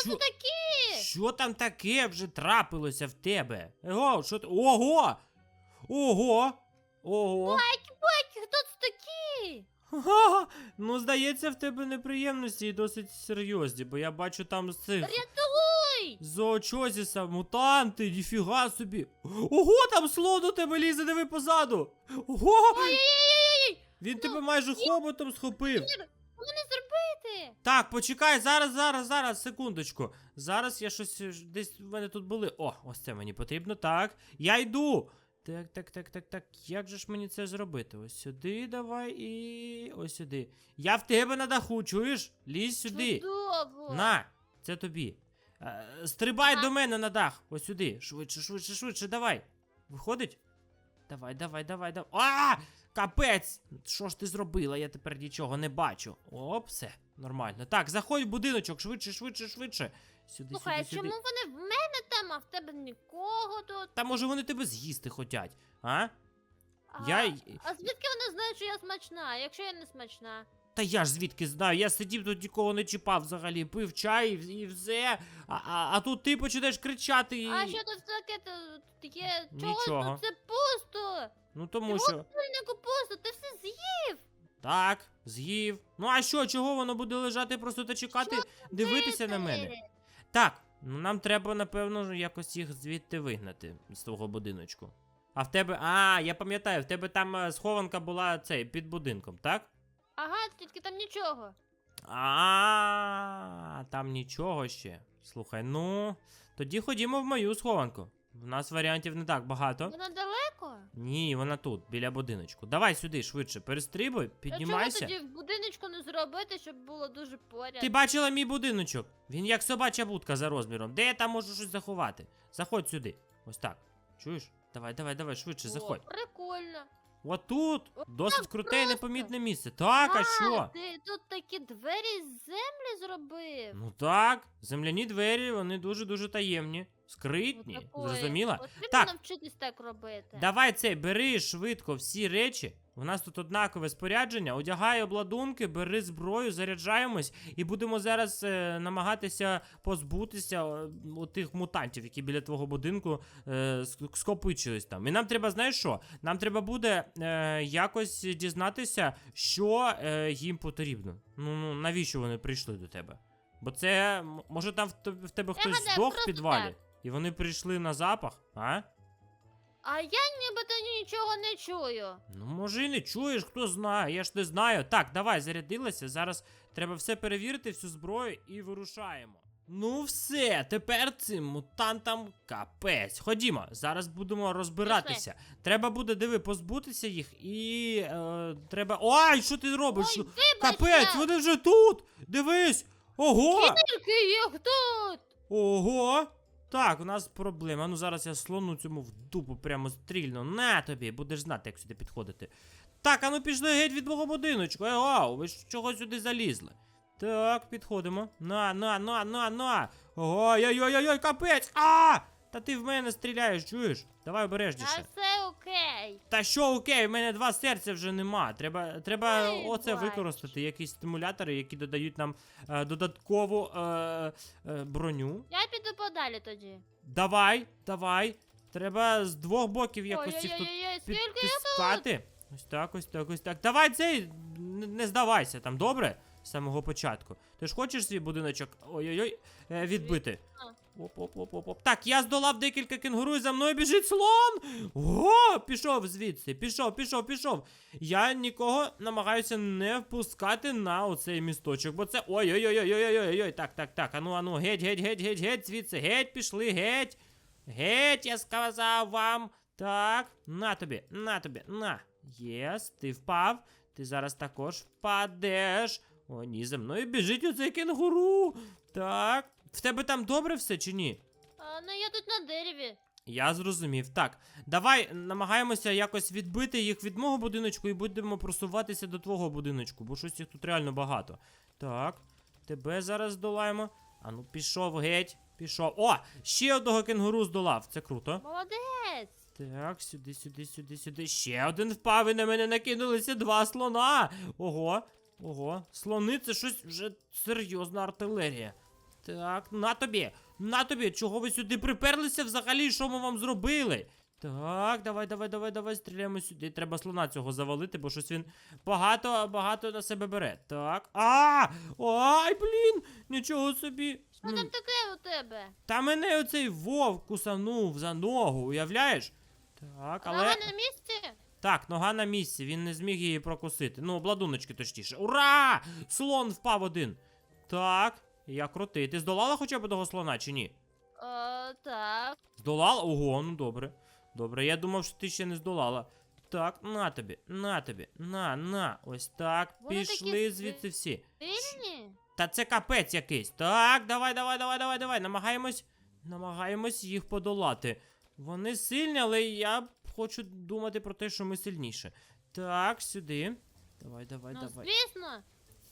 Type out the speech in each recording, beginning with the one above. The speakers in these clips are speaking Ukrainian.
Що? це таке? Що там таке вже трапилося в тебе? Ого, що ти? Ого! Ого! Ого! Баки, баки, хто це такі? Ха, ну, здається, в тебе неприємності і досить серйозні, бо я бачу там з цих Рятуй! зоочозіса, мутанти, ніфіга собі. Ого, там слон у тебе лізе, диви позаду. Ого! Ой-ой-ой! Він тебе майже хоботом схопив. Що мені? Так, почекай, зараз, зараз, зараз, секундочку. Зараз я щось е, десь в мене тут були. О, ось це мені потрібно. Так, я йду. Так, так, так, так, так. Як же ж мені це зробити? Ось сюди давай і ось сюди. Я в тебе на даху, чуєш? Лізь сюди. Чудово. На, це тобі. Е, стрибай Ага. до мене на дах. Ось сюди. Швидше, швидше, швидше, давай. Виходить? Давай, давай, давай, давай. А! Капець! Що ж ти зробила? Я тепер нічого не бачу. Оп, все, нормально. Так, заходь в будиночок, швидше, швидше, швидше. Сюди, Слухай, а сюди, чому сюди. вони в мене там, а в тебе нікого тут? Та може вони тебе з'їсти хотять, а? А, Я. й- а звідки вони знають, що я смачна, якщо я не смачна? Та я ж звідки знаю, я сидів тут нікого не чіпав взагалі, пив чай і, і все. А, а, а тут ти починаєш кричати і. А що тут таке тут є? Чого Нічого. тут це пусто? Ну тому що. Пусто, ти все з'їв. Так, з'їв. Ну а що, чого воно буде лежати просто та чекати, дивитися на мене? Так, ну нам треба, напевно, якось їх звідти вигнати з твого будиночку. А в тебе. А, я пам'ятаю, в тебе там е, схованка була цей під будинком, так? Ага, тільки там нічого. А, там нічого ще. Слухай, ну. Тоді ходімо в мою схованку. В нас варіантів не так багато. Вона далеко? Ні, вона тут, біля будиночку. Давай сюди швидше, перестрибуй, А чого піднімайся. тоді в будиночку не зробити, щоб було дуже поряд? Ти бачила мій будиночок? Він як собача будка за розміром. Де я там можу щось заховати? Заходь сюди. Ось так. Чуєш? Давай, давай, давай, швидше, О, заходь. Прикольно. Отут. Досить круте і непомітне місце. Так, а що? Ти тут такі двері з землі зробив. Ну так, земляні двері, вони дуже-дуже таємні. Скритні. Ну. Зрозуміла? Потрібно Так. навчитись так робити. Давай цей, бери швидко всі речі. У нас тут однакове спорядження. Одягай обладунки, бери зброю, заряджаємось і будемо зараз е, намагатися позбутися е, тих мутантів, які біля твого будинку е, скопичились там. І нам треба, знаєш що? Нам треба буде е, якось дізнатися, що е, їм потрібно. Ну, ну навіщо вони прийшли до тебе? Бо це може там в в тебе хтось гадаю, здох в підвалі, і вони прийшли на запах, а? А я нібито нічого не чую. Ну, може, і не чуєш, хто знає, я ж не знаю. Так, давай, зарядилася. Зараз треба все перевірити, всю зброю і вирушаємо. Ну, все, тепер цим мутантам капець. Ходімо, зараз будемо розбиратися. Треба буде, диви, позбутися їх і. Е, треба. Ой, що ти робиш? Ой, вибачте. Капець, вони вже тут! Дивись! Ого! Тільки їх тут. Ого! Так, у нас проблема. Ну зараз я слону цьому в дупу прямо стрільну. На тобі, будеш знати, як сюди підходити. Так, а ну пішли геть від мого будиночку. Егау, ви ж чого сюди залізли? Так, підходимо. На, на, на, на, на. Ой-ой-ой-ой, капець! А! Та ти в мене стріляєш, чуєш? Давай А обережніше. все окей. Та що окей, в мене два серця вже нема. Треба, треба Ой, оце бач. використати, якісь стимулятори, які додають нам е, додаткову е, е, броню. Я піду подалі тоді. Давай, давай. Треба з двох боків якось їх тут Ой-ой-ой, скільки підтискати. Ось так, ось так, ось так. Давай цей, н- не здавайся там, добре? З самого початку. Ти ж хочеш свій будиночок ой-ой-ой е, відбити? Оп-оп-оп-оп-оп. Так, я здолав декілька кенгуру, і за мною біжить слон. О, пішов звідси, пішов, пішов, пішов. Я нікого намагаюся не впускати на оцей місточок, бо це. Ой-ой-ой-ой-ой-ой-ой. Так, так, так. Ану, ану, геть, геть, геть, геть, геть, звідси, геть, пішли, геть. Геть, я сказав вам. Так, на тобі, на тобі, на. Єс, ти впав. Ти зараз також впадеш. О, ні, за мною біжить оцей кенгуру. Так. В тебе там добре все чи ні? А, ну я тут на дереві. Я зрозумів. Так, давай намагаємося якось відбити їх від мого будиночку і будемо просуватися до твого будиночку, бо щось їх тут реально багато. Так, тебе зараз здолаємо. А ну пішов геть, пішов. О! Ще одного кенгуру здолав. Це круто. Молодець. Так, сюди, сюди, сюди, сюди. Ще один впав і на мене накинулися два слона. Ого, ого. Слони це щось вже серйозна артилерія. Так, на тобі, на тобі. Чого ви сюди приперлися взагалі? Що ми вам зробили? Так, давай, давай, давай, давай, стріляємо сюди. Треба слона цього завалити, бо щось він багато, багато на себе бере. Так. А! Ай, блін! Нічого собі. Що там таке у тебе? Та мене оцей вовк кусанув за ногу, уявляєш? Так, але. Нога на місці? Так, нога на місці, він не зміг її прокусити. Ну, обладуночки точніше. Ура! Слон впав один. Так, я крутий. Ти здолала хоча б того слона чи ні? О, так. Здолала? Ого, ну добре. Добре, я думав, що ти ще не здолала. Так, на тобі, на тобі, на, на. Ось так. Вони Пішли си- звідси всі. Сильні? Та це капець якийсь. Так, давай, давай, давай, давай, давай. Намагаємось. Намагаємось їх подолати. Вони сильні, але я хочу думати про те, що ми сильніше. Так, сюди. Давай, давай, Ну, давай. звісно.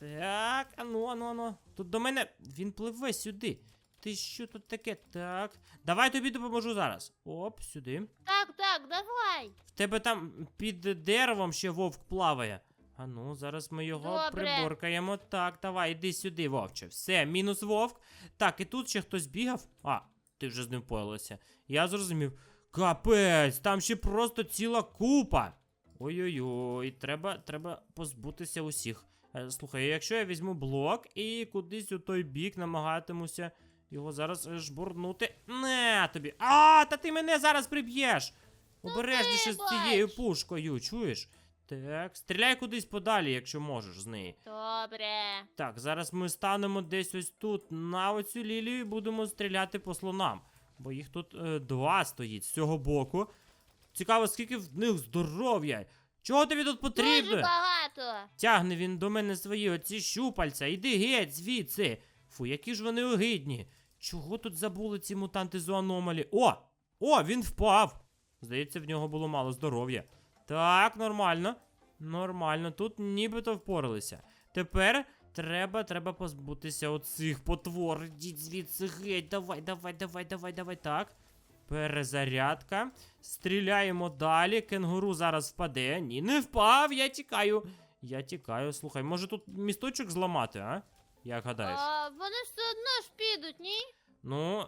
Так, ану, ану, ану. Тут до мене. Він пливе сюди. Ти що тут таке? Так. Давай тобі допоможу зараз. Оп, сюди. Так, так, давай. В тебе там під деревом ще вовк плаває. А ну, зараз ми його Добре. приборкаємо. Так, давай, іди сюди, вовче. Все, мінус вовк. Так, і тут ще хтось бігав. А, ти вже з ним поїлася. Я зрозумів. Капець, там ще просто ціла купа. Ой-ой-ой, треба, треба позбутися усіх. Е, Слухай, якщо я візьму блок і кудись у той бік намагатимуся його зараз е, жбурнути. Не тобі. А, та ти мене зараз приб'єш. Обережніше з цією пушкою, чуєш? Так, стріляй кудись подалі, якщо можеш з неї. Добре. Так, зараз ми станемо десь ось тут на оцю лілію і будемо стріляти по слонам. Бо їх тут е, два стоїть з цього боку. Цікаво, скільки в них здоров'я. Чого тобі тут Дуже потрібно? Багато. Тягне він до мене свої оці щупальця. Іди геть звідси. Фу, які ж вони огидні. Чого тут забули ці мутанти зоаномалі? О! О, він впав! Здається, в нього було мало здоров'я. Так, нормально. Нормально, тут нібито впоралися. Тепер треба, треба позбутися оцих потвор. Ідіть звідси геть. Давай, давай, давай, давай, давай. Так. Перезарядка. Стріляємо далі. Кенгуру зараз впаде. Ні, не впав, я тікаю. Я тікаю. Слухай, може тут місточок зламати, а? Як гадаєш? А, вони все одно ж підуть, ні? Ну,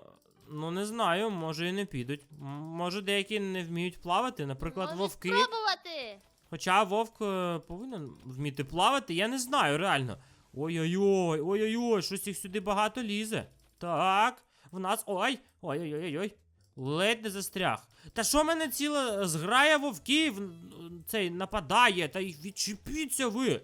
ну не знаю, може і не підуть. М, Може деякі не вміють плавати, наприклад, Можеш вовки. спробувати. Хоча вовк е, повинен вміти плавати, я не знаю, реально. Ой-ой-ой, ой-ой-ой, щось їх сюди багато лізе. Так, в нас. Ой! Ой-ой-ой-ой. Ледь не застряг. Та що мене ціла зграя вовків цей нападає? Та й відчепіться ви.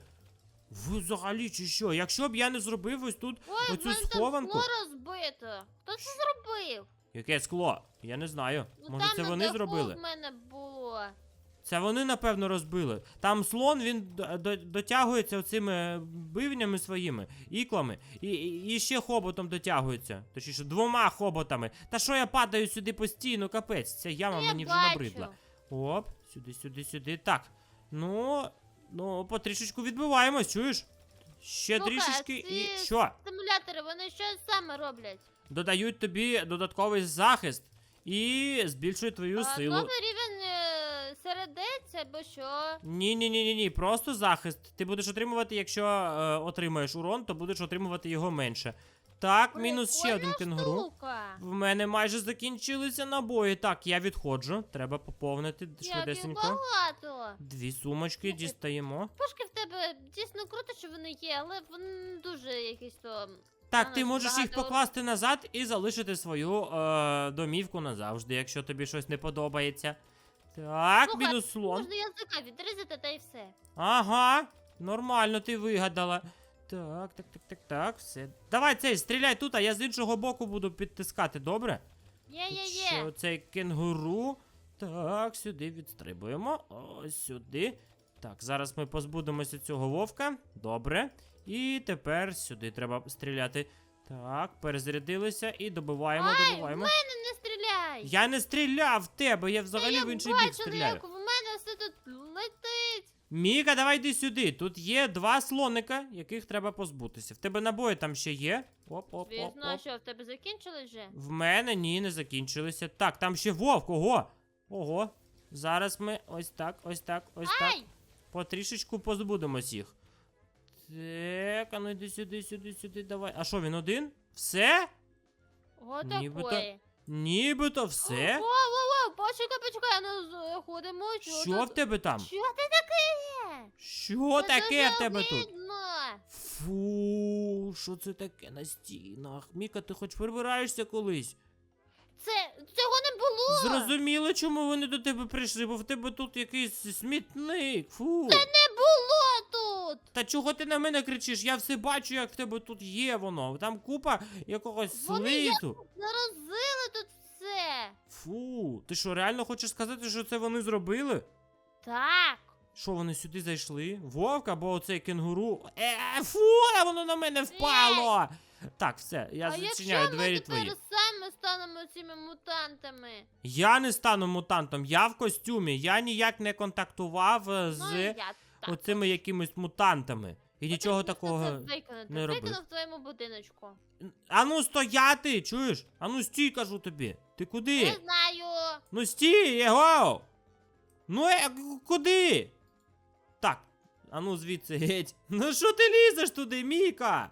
Ви взагалі чи що? Якщо б я не зробив ось тут Ой, в оцю мене там схованку. скло розбито. Хто це зробив? Яке скло? Я не знаю. Ну, Може, там це на вони даху зробили? в мене було. Це вони, напевно, розбили. Там слон він дотягується оцими бивнями своїми, іклами, і, і, і ще хоботом дотягується. Точніше, двома хоботами. Та що я падаю сюди постійно, капець, ця яма Я мені вже набридла. Оп, сюди, сюди, сюди. Так. Ну, ну, потрішечку відбиваємось, чуєш? Ще Слухай, а трішечки і. ці Що? Стимулятори, вони що саме роблять? Додають тобі додатковий захист і збільшують твою А, силу. Новий рівень е, середець або що? Ні, ні, ні, ні, ні, просто захист. Ти будеш отримувати, якщо е, отримаєш урон, то будеш отримувати його менше. Так, мінус ще один кенгуру. штука. В мене майже закінчилися набої. Так, я відходжу. Треба поповнити Як їх швидесенько. багато. Дві сумочки дістаємо. Пушки в тебе дійсно круто, що вони є, але вони дуже якісь то. Так, Ага, ти можеш їх багато- покласти назад і залишити свою е, домівку назавжди, якщо тобі щось не подобається. Так, Слухай, мінус слон. Можна язика відрізати та й все. Ага, нормально ти вигадала. Так, так, так, так, так, все. Давай цей, стріляй тут, а я з іншого боку буду підтискати, добре? Є-є-є. оцей кенгуру. Так, сюди відстрибуємо. Ось сюди. Так, зараз ми позбудемося цього вовка. Добре. І тепер сюди треба стріляти. Так, перезарядилися і добиваємо, Ай, добиваємо. в мене не стріляй! Я не стріляв в тебе, я взагалі я в інший бачила, бік стріляю. як в мене все тут летить. Міка, давай йди сюди. Тут є два слоника, яких треба позбутися. В тебе набої там ще є. Оп, оп, оп, Звісно, а що, в тебе закінчилось вже? В мене ні, не закінчилися. Так, там ще вовк, ого. Ого. Зараз ми ось так, ось так, ось так. Ай! Потрішечку позбудемось їх. Так, а ну йди сюди, сюди, сюди, давай. А що, він один? Все? Отакої. Нібито все. Воу, воу, воу, почекай, почекай, ну заходимо. Що, Що в тебе там? Що це таке? Що Це таке в тебе тут? Фу, що це таке на стінах? Міка, ти хоч прибираєшся колись? Це цього не було. Зрозуміло, чому вони до тебе прийшли, бо в тебе тут якийсь смітник. Фу. Не було тут. Та чого ти на мене кричиш? Я все бачу, як в тебе тут є воно. Там купа якогось Вони слизу. Заразили все. Фу, ти що, реально хочеш сказати, що це вони зробили? Так. Що вони сюди зайшли? Вовк або оцей кенгуру? Е, фу, а воно на мене впало. Так, все, я а зачиняю якщо двері ми тепер твої. саме станемо цими мутантами? Я не стану мутантом, я в костюмі. Я ніяк не контактував е, ну, з я так. оцими якимись мутантами. І нічого такого. Не робив. Виконав в твоєму будиночку. Ану стояти, чуєш? Ану стій, кажу тобі. Ти куди? Не знаю. Ну стій, його! Ну е, куди? Так, ану звідси геть. Ну що ти лізеш туди, Міка?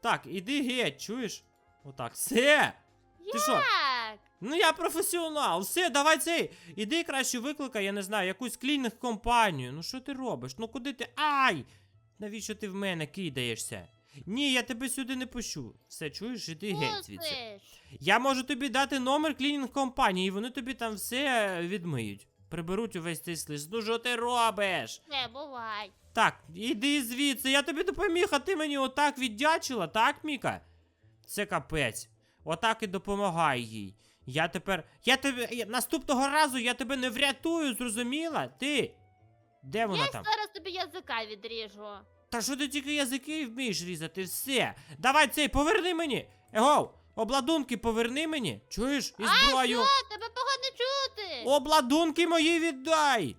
Так, іди геть, чуєш? Отак, все. Ти що? Ну я професіонал, все, давай цей. Іди краще викликай, я не знаю, якусь клінінг компанію. Ну що ти робиш? Ну куди ти. Ай! Навіщо ти в мене кидаєшся? Ні, я тебе сюди не пущу. Все, чуєш, іди геть звідси. Я можу тобі дати номер клінінг компанії, і вони тобі там все відмиють. Приберуть увесь цей слиз. Ну що ти робиш? Не бувай. Так, іди звідси, я тобі допоміг, а ти мені отак віддячила, так, Міка? Це капець. Отак і допомагай їй. Я тепер. Я тебе. я- Наступного разу я тебе не врятую, зрозуміла? Ти? Де вона Я там? зараз тобі язика відріжу. Та що ти тільки язики вмієш різати? Все. Давай цей, поверни мені. Егов, обладунки поверни мені. Чуєш? І зброю. А, що? Тебе погано чути. Обладунки мої віддай!